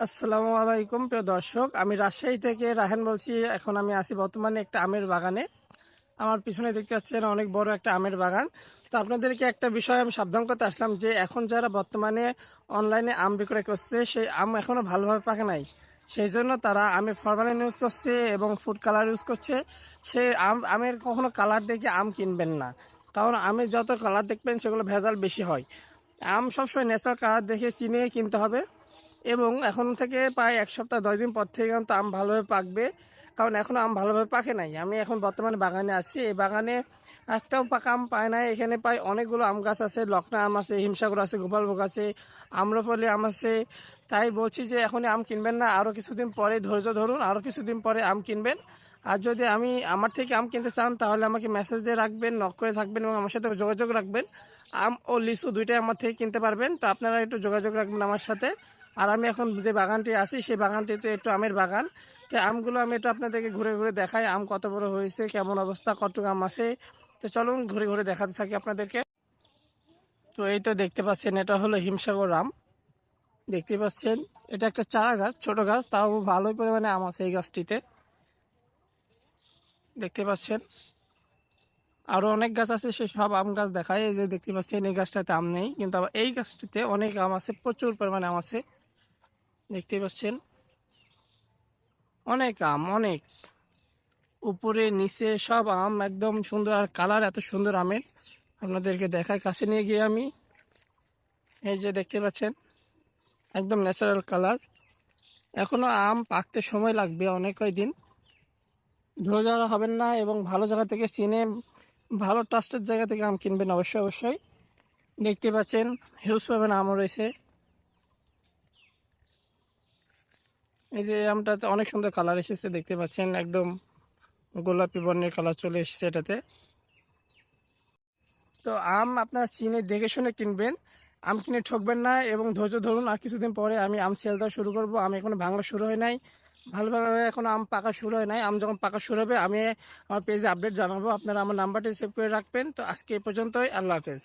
আসসালামু আলাইকুম, প্রিয় দর্শক। আমি রাজশাহী থেকে রাহেন বলছি। এখন আমি আছি বর্তমানে একটা আমের বাগানে। আমার পিছনে দেখতে পাচ্ছেন অনেক বড় একটা আমের বাগান। তো আপনাদেরকে একটা বিষয় আমি সাবধান করতে আসলাম যে, এখন যারা বর্তমানে অনলাইনে আম বিক্রয় করছে, সেই আম এখনও ভালোভাবে পাকে নাই। সেই জন্য তারা আমের ফরমালিন ইউজ করছে এবং ফুড কালার ইউজ করছে। সেই আম, আমের কখনো কালার দেখে আম কিনবেন না। কারণ আমের যত কালার দেখবেন, সেগুলো ভেজাল বেশি হয়। আম সবসময় ন্যাচারাল কালার দেখে চিনে কিনতে হবে। এবং এখন থেকে প্রায় এক সপ্তাহ, দশ দিন পর থেকে কিন্তু আম ভালোভাবে পাকবে। কারণ এখনও আম ভালোভাবে পাকে নাই। আমি এখন বর্তমানে বাগানে আছি। এই বাগানে একটাও পাকা আম পায় নাই। এখানে প্রায় অনেকগুলো আম গাছ আছে লকনা আম আছে, হিমসাগর আছে, গোপালভোগ আছে, আম্রপলি আম আছে। তাই বলছি যে এখনই আম কিনবেন না। আরও কিছুদিন পরে, ধৈর্য ধরুন আরও কিছুদিন পরে আম কিনবেন। আর যদি আমি আমার থেকে আম কিনতে চান, তাহলে আমাকে মেসেজ দিয়ে রাখবেন নক করে থাকবেন এবং আমার সাথে যোগাযোগ রাখবেন। আম ও লিচু দুইটাই আমার থেকে কিনতে পারবেন। তো আপনারা একটু যোগাযোগ রাখবেন আমার সাথে। আর আমি এখন যে বাগানটি আছি, সেই বাগানটিতে একটু আমের বাগান। তো আমগুলো আমি একটু আপনাদেরকে ঘুরে ঘুরে দেখাই, আম কত বড় হয়েছে, কেমন অবস্থা কতটুকু আম আছে। তো চলুন ঘুরে ঘুরে দেখাতে থাকি আপনাদেরকে। তো এই তো দেখতে পাচ্ছেন, এটা হলো হিমসাগর আম। দেখতে পাচ্ছেন, এটা একটা চারা গাছ, ছোটো গাছ, তাও ভালোই পরিমাণে আম আছে এই গাছটিতে। দেখতে পাচ্ছেন আরও অনেক গাছ আছে, সে সব আম গাছ দেখায়। এই যে দেখতে পাচ্ছেন, এই গাছটাতে আম নেই, কিন্তু আবার এই গাছটিতে অনেক আম আছে, প্রচুর পরিমাণে আম আছে। দেখতে পাচ্ছেন? অনেক আম, অনেক। উপরে, নিচে সব আম একদম সুন্দর, আর কালার এত সুন্দর আমের। আপনাদেরকে দেখায়, কাছে নিয়ে গিয়ে আমি। এই যে দেখতে পাচ্ছেন, একদম ন্যাচারাল কালার। এখনও আম পাকতে সময় লাগবে অনেক কয়দিন। ধৈর্য ধরা হবেন না এবং ভালো জায়গা থেকে চিনে, ভালো ট্রাস্টের জায়গা থেকে আম কিনবেন অবশ্যই অবশ্যই। দেখতে পাচ্ছেন হিউজ পাবেন আমও রয়েছে। এই যে আমটাতে অনেক সুন্দর কালার এসেছে, দেখতে পাচ্ছেন, একদম গোলাপি বর্ণের কালার চলে এসেছে এটাতে। তো আম আপনার চিনে দেখে শুনে কিনবেন, আম কিনে ঠকবেন না এবং ধৈর্য ধরুন, আর কিছুদিন পরে আমি আম সেল দেওয়া শুরু করব। আমি এখনও ভাঙা শুরু হয় নাই, ভালোভাবে এখন আম পাকা শুরু হয় নাই। আম যখন পাকা শুরু হবে, আমি আমার পেজে আপডেট জানাব। আপনারা আমার নাম্বারটি সেভ করে রাখবেন। তো আজকে এই পর্যন্তই, আল্লাহ হাফেজ।